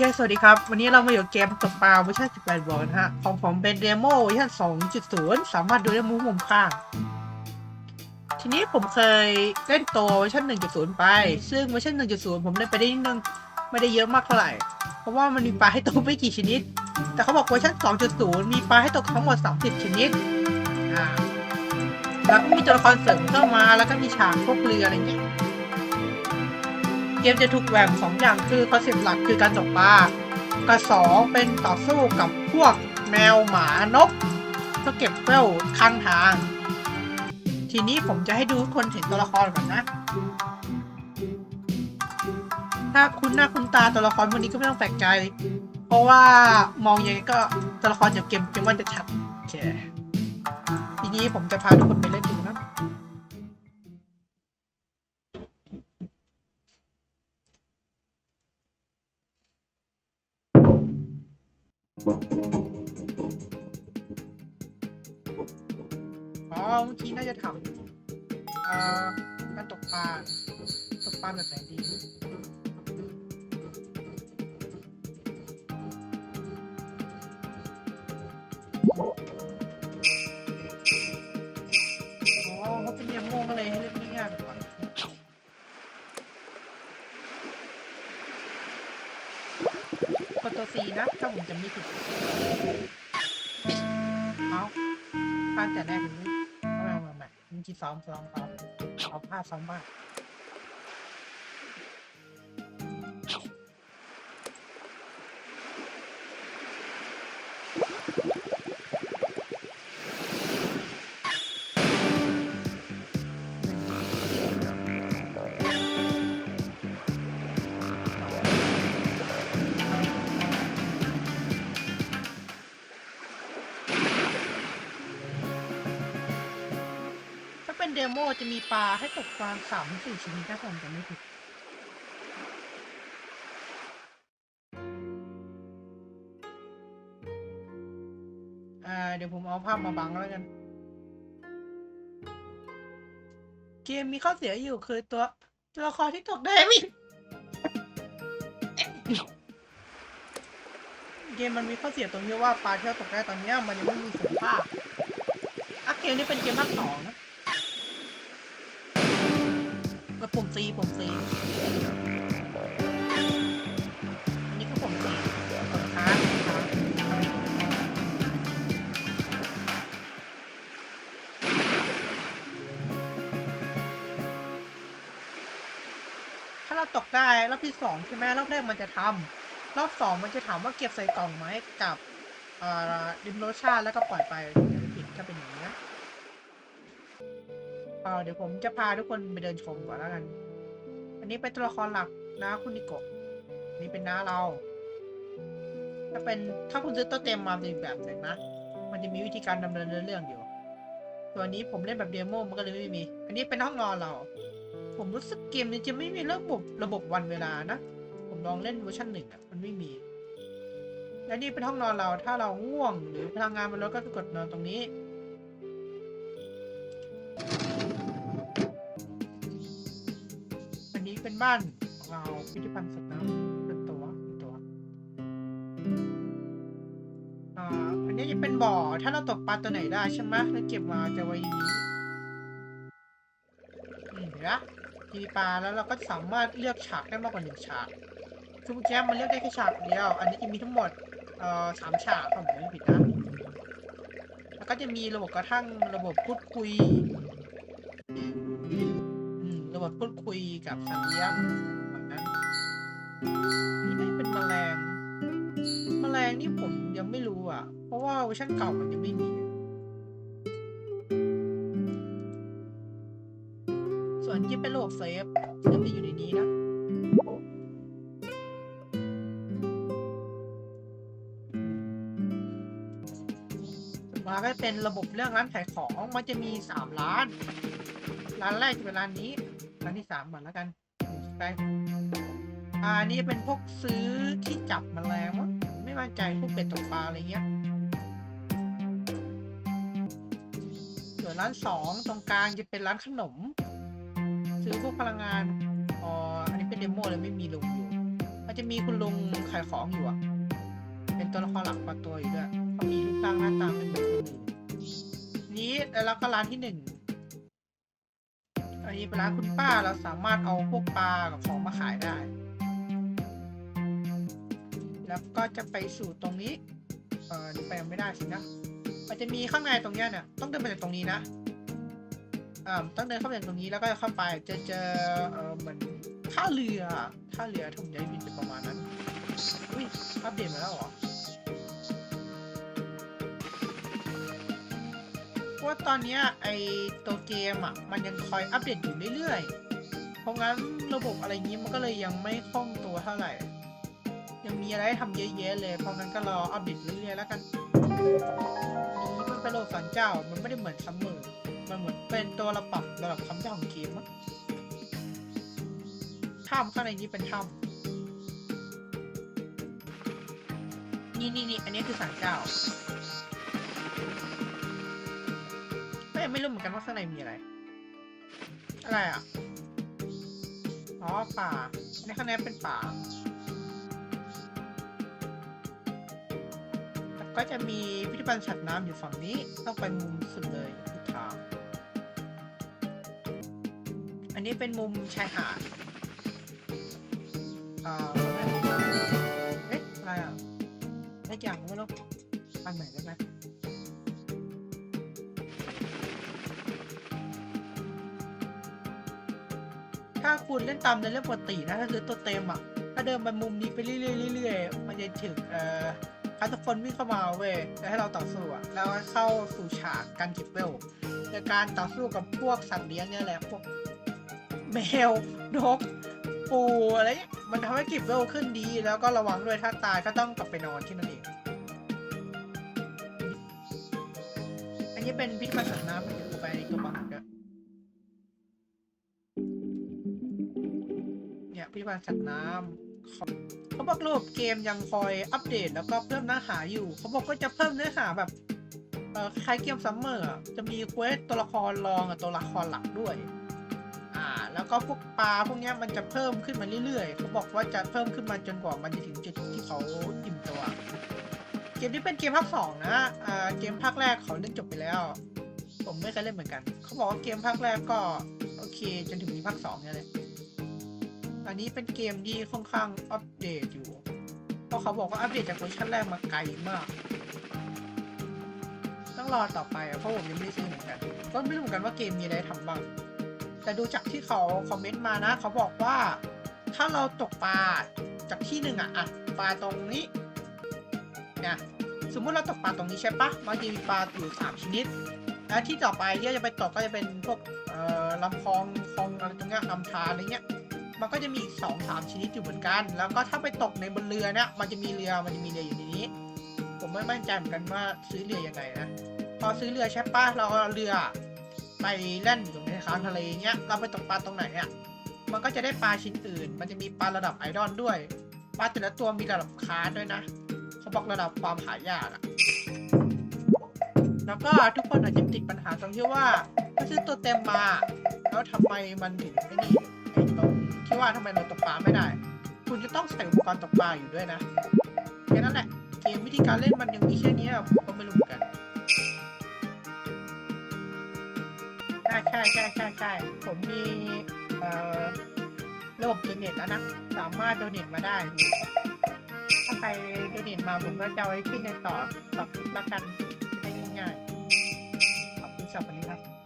เค สวัสดีครับ วันนี้เรามาอยู่เกมตกปลาเวอร์ชัน18บวกนะฮะ ของผมเป็นเดโมเวอร์ชัน2.0 สามารถดูได้มุมมุมข้าง ทีนี้ผมเคยเล่นโตเวอร์ชัน1.0 ไป ซึ่งเวอร์ชัน1.0 ผมเล่นไปได้นิดนึง ไม่ได้เยอะมากเท่าไหร่ เพราะว่ามันมีปลาให้ตกไม่กี่ชนิด แต่เขาบอกเวอร์ชัน2.0 มีปลาให้ตกทั้งหมด 30 ชนิด อ่า แล้วก็มีตัวละครเสริมเข้ามา แล้วก็มีฉากพวกเรืออะไรเงี้ย มจะถูกแบ่งสองอย่างคือคอนเซ็ปต์หลักคือการตกปลากับสองเป็นต่อสู้กับพวกแมวหมานกเพื่อเก็บเวลข้างทาง ทีนี้ผมจะให้ดูทุกคนเห็นตัวละครก่อนนะ ถ้าคุณหน้าคุณตาตัวละครพวกนี้ก็ไม่ต้องแปลกใจ เพราะว่ามองยังไงก็ตัวละครจากเกมเกมว่าจะชัดโอเคทีนี้ผมจะพาทุกคนไปเล่นดู อ๋อเมื่อกี้น่าจะทำเอ่อการตกปลาตกปลาแบบไหนดี ตัวซีนะถ้าผมจำไม่ผิดเอาตั้งแต่แรกเลยเอามาใหม่เมื่อกี้ซ้อมซ้อมซ้อมเอาผ้าซ้อมบ้าง โมจะมีปลาให้ตกปลาสามถึงสี่ชนิดถ้าผมจำไม่ผิดเดี๋ยวผมเอาภาพมาบังแล้วกัน เกมมีข้อเสียอยู่คือตัวตัวละครที่ตกได้ม่เกมมันมีข้อเสียตรงที่ว่าปลาที่เราตกได้ตอนนี้มันยังไม่มีคุณภาพอะเกมนี้เป็นเกมภาคสองนะ กดปุ่มซีปุ่มซีอันนี้ก็ปุ่มซีค้างค้างถ้าเราตกได้รอบที่สองใช่ไหมรอบแรกมันจะทำรอบสองมันจะถามว่าเก็บใส่กล่องไหมกับดิมโลชั่นแล้วก็ปล่อยไปไม่ผิดถ้าเป็นอย่างนี้นะ เอ่อเดี๋ยวผมจะพาทุกคนไปเดินชมก่อนแล้วกัน อันนี้เป็นตัวละครหลักนะคุณนิโกะอันนี่เป็นน้าเรา ถ้าเป็นถ้าคุณซื้อตัวเต็มมาเป็นแบบหนึ่งนะ มันจะมีวิธีการดำเนินเรื่องอยู่ ตัวนี้ผมเล่นแบบเดโมมันก็เลยไม่มี อันนี้เป็นห้องนอนเรา ผมรู้สึกเกมนี้จะไม่มีระบบระบบวันเวลานะ ผมลองเล่นเวอร์ชันหนึ่งอะมันไม่มี และนี่เป็นห้องนอนเรา ถ้าเราง่วงหรือพลังงานมันลดก็กดนอนตรงนี้ บ้านของเราพิพิธภัณฑ์สัตว์น้ำเป็นตัวเป็นตัวอ่าอันนี้จะเป็นบ่อ ถ้าเราตกปลาตัวไหนได้ใช่ไหมแล้วเก็บมาจะไว้นี้อืมเห็นปะมีปลาแล้วเราก็สามารถเลือกฉากได้มากกว่าหนึ่งฉากคือเมื่อกี้มันเลือกได้แค่ฉากเดียว อันนี้จะมีทั้งหมดเอ่อสามฉากถ้าผมไม่ผิดนะ แล้วก็จะมีระบบกระทั่งระบบพูดคุย พูดคุยกับสัตว์เลี้ยงแบบนั้นนี่ไม่เป็นแมลง แมลงนี่ผมยังไม่รู้อะ เพราะว่าเวอร์ชันเก่ามันยังไม่มี ส่วนที่เป็นระบบเซฟจะมีอยู่ในนี้นะมาก็เป็นระบบเรื่องร้านขายของมันจะมีสามร้าน ร้านแรกจะเป็นร้านนี้ ร้านที่สามก่อนแล้วกันไปอ่านี่เป็นพวกซื้อที่จับแมลงมั้งไม่มั่นใจพวกเป็ดตกปลาอะไรเงี้ยส่วนร้านสองตรงกลางจะเป็นร้านขนม ซื้อพวกพลังงานอ๋ออันนี้เป็นเดโมเลยไม่มีลงอยู่ก็จจะมีคุณลุงขายของอยู่อะเป็นตัวละครหลักกว่าตัวอยู่ด้วยเขามีรูปร่างหน้าตาเป็นแบบคนอื่นนี้แล้วก็ร้านที่หนึ่ง อันนี้เป็นร้าคุณป้าเราสามารถเอาพวกปลากับของมาขายได้ แล้วก็จะไปสู่ตรงนี้ เออนี่ไปไม่ได้สินะมันจะมีข้างในตรงเนี้ยเนี่ยต้องเดินไปจากตรงนี้นะอ่าต้องเดินเข้าไปจากตรงนี้แล้วก็เข้าไปจะเจอเออเหมือนท่าเรือท่าเรือถ้าผมจะได้บินเป็นประมาณนั้นอุ้ยอัปเดตมาแล้วเหรอ ว่าตอนนี้ไอตัวเกมอะมันยังคอยอัปเดตอยู่เรื่อยๆ เพราะงั้นระบบอะไรงี้มันก็เลยยังไม่คล่องตัวเท่าไหร่ ยังมีอะไรให้ทำเยอะแยะเลย เพราะงั้นก็รออัปเดตเรื่อยๆแล้วกันนี้มันเป็นโลกสันเจ้ามันไม่ได้เหมือนซัมเมอร์มันเหมือนเป็นตัวระปับระดับคำเจ้าของเกมมั้งถ้ำข้างในนี้เป็นถ้ำนี่นี่นี่อันนี้คือสันเจ้า ยังไม่รู้เหมือนกันว่าข้างในมีอะไร อะไรอะ อ๋อป่าอันนี้ข้างในเป็นป่าแล้วก็จะมีพิพิธภัณฑ์สัตว์น้ำอยู่ฝั่งนี้ ต้องไปมุมสุดเลยคือทางอันนี้เป็นมุมชายหาดอ่าเอ๊ะอะไรอะเล็กอย่างไม่รู้อันไหนได้ไหม คุณเล่นตามในเรื่องปกตินะ ถ้าซื้อตัวเต็มอะ ถ้าเดินไปมุมนี้ไปเรื่อยๆเรื่อยๆมันจะถึงเอ่อถ้าทุกคนวิ่งเข้ามาเว้ยแล้วให้เราต่อสู้อะ แล้วเข้าสู่ฉากการเก็บเวลในการต่อสู้กับพวกสัตว์เลี้ยงเนี่ยแหละ พวกแมวนกปูอะไรมันทำให้เก็บเวลขึ้นดี แล้วก็ระวังด้วยถ้าตายก็ต้องกลับไปนอนที่นั่นเอง อันนี้เป็นพิพิธภัณฑ์สัตว์น้ำมันอยู่ไปในตัวบังด้วยเนี่ย พิพิธภัณฑ์สัตว์น้ำเขาบอกระบบเกมยังคอยอัปเดตแล้วก็เพิ่มเนื้อหาอยู่ เขาบอกว่าจะเพิ่มเนื้อหาแบบเคล้ายเกมซัมเมอร์จะมีเควสตัวละครรองกับตัวละครหลักด้วย อ่า แล้วก็พวกปลาพวกนี้มันจะเพิ่มขึ้นมาเรื่อยๆ เขาบอกว่าจะเพิ่มขึ้นมาจนกว่ามันจะถึงจุดที่เขาอิ่มตัว เกมนี้เป็นเกมภาคสองนะ อ่า เกมภาคแรกเขาเล่นจบไปแล้ว ผมไม่เคยเล่นเหมือนกัน เขาบอกว่าเกมภาคแรกก็โอเค จนถึงมีภาคสองเนี่ยเลย อันนี้เป็นเกมที่ค่อนข้างอัปเดตอยู่ เพราะเขาบอกว่าอัปเดตจากเวอร์ชันแรกมาไกลมาก ต้องรอต่อไปอะเพราะผมยังไม่ได้ซื้อเหมือนกัน ก็ไม่รู้เหมือนกันว่าเกมมีอะไรทำบ้าง แต่ดูจากที่เขาคอมเมนต์มานะ เขาบอกว่า ถ้าเราตกปลาจากที่หนึ่งอะอะปลาตรงนี้เนี่ยสมมติเราตกปลาตรงนี้ใช่ปะมันจะมีปลาอยู่สามชนิด แล้วที่ต่อไปที่จะไปตกก็จะเป็นพวกเอ่อลำคลองคลองอะไรตรงเนี้ยลำธารอะไรเงี้ย มันก็จะมีอีกสองสามชนิดอยู่เหมือนกัน แล้วก็ถ้าไปตกในบนเรือเนี่ยมันจะมีเรือมันจะมีเรืออยู่ในนี้ ผมไม่มั่นใจเหมือนกันว่าซื้อเรือยังไงนะพอซื้อเรือใช่ปะเราเอาเรือไปแล่นอยู่ตรงในค้างทะเลเงี้ยเราไปตกปลาตรงไหนอะมันก็จะได้ปลาชิ้นอื่น มันจะมีปลาระดับไอดอลด้วยปลาแต่ละตัวมีระดับคลาสด้วยนะเขาบอกระดับความหายากอะแล้วก็ทุกคนอาจจะติดปัญหาตรงที่ว่าถ้าซื้อตัวเต็มมา แล้วทำไมมันถึงไอ้นี่ ที่ว่าทำไมเราตกปลาไม่ได้ คุณจะต้องใส่อุปกรณ์ตกปลาอยู่ด้วยนะแค่นั้นแหละเกมวิธีการเล่นมันยังมีแค่เนี้ยผมก็ไม่รู้เหมือนกันใช่ใช่ใช่ใช่ใช่ผมมีเอ่อระบบโดเนทแล้วนะ สามารถโดเนทมาได้ ถ้าใครโดเนทมาผมก็จะเอาไว้ขึ้นในต่อต่อคลิปละกันให้ง่ายๆขอบคุณสำหรับวันนี้ครับ